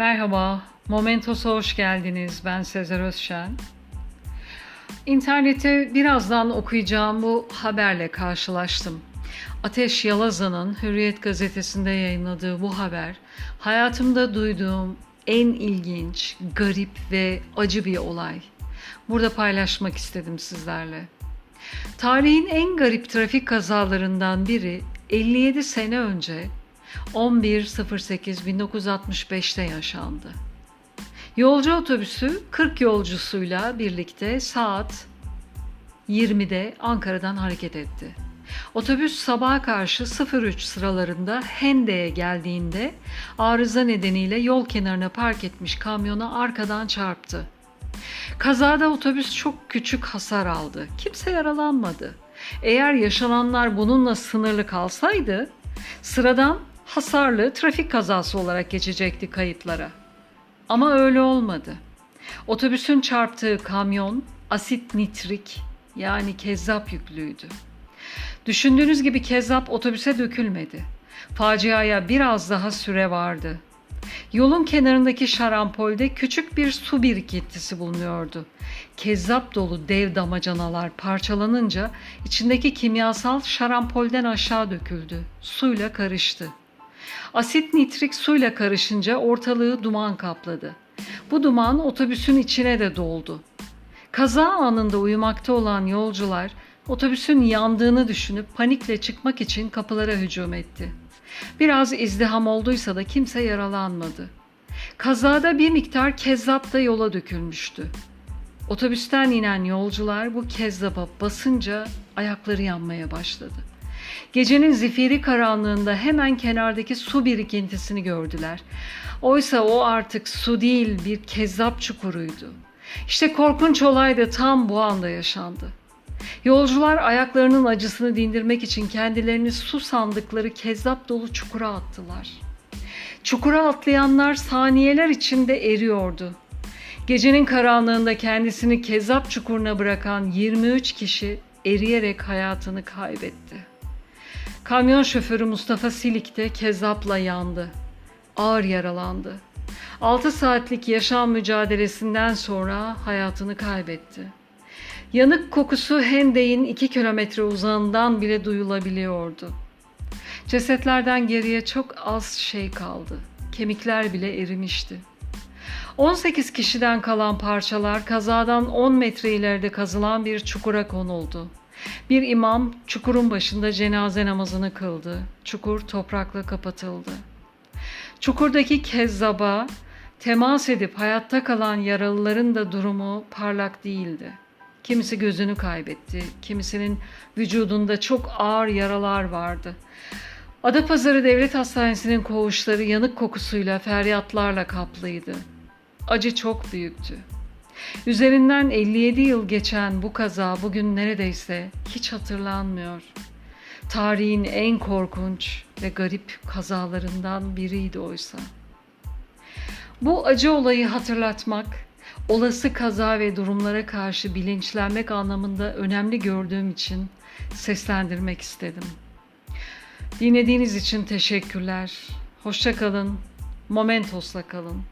Merhaba, Momentos'a hoş geldiniz. Ben Sezer Özşen. İnternette birazdan okuyacağım bu haberle karşılaştım. Ateş Yalazan'ın Hürriyet gazetesinde yayınladığı bu haber, hayatımda duyduğum en ilginç, garip ve acı bir olay. Burada paylaşmak istedim sizlerle. Tarihin en garip trafik kazalarından biri 57 sene önce 11.08.1965'te yaşandı. Yolcu otobüsü 40 yolcusuyla birlikte saat 20'de Ankara'dan hareket etti. Otobüs sabaha karşı 03 sıralarında Hende'ye geldiğinde arıza nedeniyle yol kenarına park etmiş kamyona arkadan çarptı. Kazada otobüs çok küçük hasar aldı. Kimse yaralanmadı. Eğer yaşananlar bununla sınırlı kalsaydı sıradan hasarlı trafik kazası olarak geçecekti kayıtlara. Ama öyle olmadı. Otobüsün çarptığı kamyon asit nitrik yani kezzap yüklüydü. Düşündüğünüz gibi kezzap otobüse dökülmedi. Faciaya biraz daha süre vardı. Yolun kenarındaki şarampolde küçük bir su birikintisi bulunuyordu. Kezzap dolu dev damacanalar parçalanınca içindeki kimyasal şarampolden aşağı döküldü. Suyla karıştı. Asit nitrik suyla karışınca ortalığı duman kapladı. Bu duman otobüsün içine de doldu. Kaza anında uyumakta olan yolcular otobüsün yandığını düşünüp panikle çıkmak için kapılara hücum etti. Biraz izdiham olduysa da kimse yaralanmadı. Kazada bir miktar kezzap da yola dökülmüştü. Otobüsten inen yolcular bu kezzaba basınca ayakları yanmaya başladı. Gecenin zifiri karanlığında hemen kenardaki su birikintisini gördüler. Oysa o artık su değil bir kezzap çukuruydu. İşte korkunç olay da tam bu anda yaşandı. Yolcular ayaklarının acısını dindirmek için kendilerini su sandıkları kezzap dolu çukura attılar. Çukura atlayanlar saniyeler içinde eriyordu. Gecenin karanlığında kendisini kezzap çukuruna bırakan 23 kişi eriyerek hayatını kaybetti. Kamyon şoförü Mustafa Silik de kezzapla yandı. Ağır yaralandı. 6 saatlik yaşam mücadelesinden sonra hayatını kaybetti. Yanık kokusu Hendey'in 2 kilometre uzağından bile duyulabiliyordu. Cesetlerden geriye çok az şey kaldı. Kemikler bile erimişti. 18 kişiden kalan parçalar kazadan 10 metre ileride kazılan bir çukura konuldu. Bir imam çukurun başında cenaze namazını kıldı. Çukur toprakla kapatıldı. Çukurdaki kezzaba temas edip hayatta kalan yaralıların da durumu parlak değildi. Kimisi gözünü kaybetti, kimisinin vücudunda çok ağır yaralar vardı. Adapazarı Devlet Hastanesi'nin koğuşları yanık kokusuyla, feryatlarla kaplıydı. Acı çok büyüktü. Üzerinden 57 yıl geçen bu kaza bugün neredeyse hiç hatırlanmıyor. Tarihin en korkunç ve garip kazalarından biriydi oysa. Bu acı olayı hatırlatmak, olası kaza ve durumlara karşı bilinçlenmek anlamında önemli gördüğüm için seslendirmek istedim. Dinlediğiniz için teşekkürler. Hoşça kalın. Momentos'la kalın.